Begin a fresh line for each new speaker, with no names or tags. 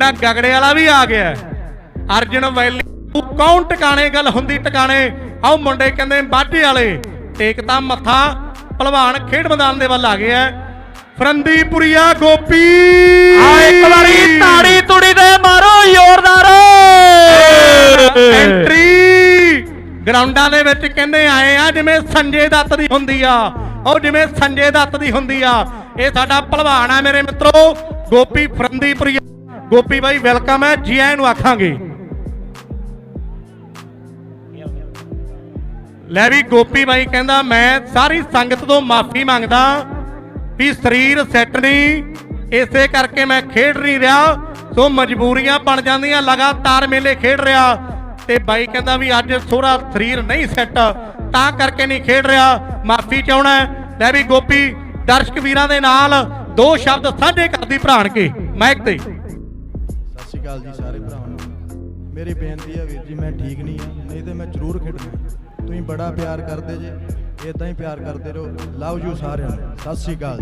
ਨਾ ਗਗੜੇ ਵਾਲਾ ਵੀ ਆ ਗਿਆ। ਅਰਜਨ ਵੈਲੀ ਕੌਣ ਟਿਕਾਣੇ? ਗੱਲ ਹੁੰਦੀ ਟਿਕਾਣੇ। ਆਓ ਮੁੰਡੇ ਕਹਿੰਦੇ ਬਾਢੇ ਵਾਲੇ। ਟੇਕਤਾ ਮੱਥਾ ਪਹਿਲਵਾਨ ਖੇਡ ਮੈਦਾਨ ਦੇ ਵੱਲ ਆ ਗਿਆ। ਹੈ। ਫਰੰਦੀਪੁਰੀਆ ਗੋਪੀ।
ਆ ਇੱਕ ਵਾਰੀ ਤਾੜੀ ਤੁੜੀ ਤੇ ਮਾਰੋ ਜ਼ੋਰਦਾਰ।
ਗਰਾਊਂਡਾਂ ਦੇ ਵਿੱਚ ਕਹਿੰਦੇ ਆਏ ਆ, ਜਿਵੇਂ ਸੰਜੇ ਦੱਤ ਦੀ ਹੁੰਦੀ ਆ। ਉਹ ਜਿਵੇਂ ਸੰਜੇ ਦੱਤ ਦੀ ਹੁੰਦੀ ਆ। ਇਹ ਸਾਡਾ ਭਲਵਾਨ ਆ ਮੇਰੇ ਮਿੱਤਰੋ, ਗੋਪੀ ਫਰੰਦੀਪੁਰੀਆ ਗੋਪੀ ਬਾਈ, ਵੈਲਕਮ ਹੈ, ਜੀ ਆਇਆਂ ਨੂੰ ਆਖਾਂਗੇ। ਲੈ ਵੀ ਗੋਪੀ ਬਾਈ ਕਹਿੰਦਾ, ਮੈਂ ਸਾਰੀ ਸੰਗਤ ਤੋਂ ਮਾਫੀ ਮੰਗਦਾ ਵੀ ਸਰੀਰ ਸੈੱਟ ਨਹੀਂ, ਇਸੇ ਕਰਕੇ ਮੈਂ ਖੇਡ ਨਹੀਂ ਰਿਹਾ। ਸੋ ਮਜਬੂਰੀਆਂ ਬਣ ਜਾਂਦੀਆਂ, ਲਗਾਤਾਰ ਮੇਲੇ ਖੇਡ ਰਿਹਾ। ਤੇ ਬਾਈ ਕਹਿੰਦਾ ਵੀ ਅੱਜ ਥੋੜਾ ਸਰੀਰ ਨਹੀਂ ਸੈੱਟ ਤਾਂ ਕਰਕੇ ਨਹੀਂ ਖੇਡ ਰਿਹਾ। ਮਾਫੀ ਚਾਹਣਾ ਲੈ ਵੀ ਗੋਪੀ, ਦਰਸ਼ਕ ਵੀਰਾਂ ਦੇ ਨਾਲ ਦੋ ਸ਼ਬਦ ਸਾਂਝੇ ਕਰਦੀ ਭਰਾਣ ਕੇ ਮਾਈਕ ਤੇ।
ਸਤਿ ਸ਼੍ਰੀ ਅਕਾਲ ਜੀ ਸਾਰੇ ਭਰਾਵਾਂ ਨੂੰ। ਮੇਰੀ ਬੇਨਤੀ ਹੈ ਵੀਰ ਜੀ, ਮੈਂ ਠੀਕ ਨਹੀਂ ਆ ਨਹੀਂ ਤੇ ਮੈਂ ਜ਼ਰੂਰ ਖੇਡਣਾ। ਤੁਸੀਂ ਬੜਾ ਪਿਆਰ ਕਰਦੇ ਜੇ ਇਦਾਂ ਹੀ ਪਿਆਰ ਕਰਦੇ ਰਹੋ। ਲਵ ਯੂ ਸਾਰਿਆਂ ਨੂੰ। ਸਤਿ ਸ਼੍ਰੀ ਅਕਾਲ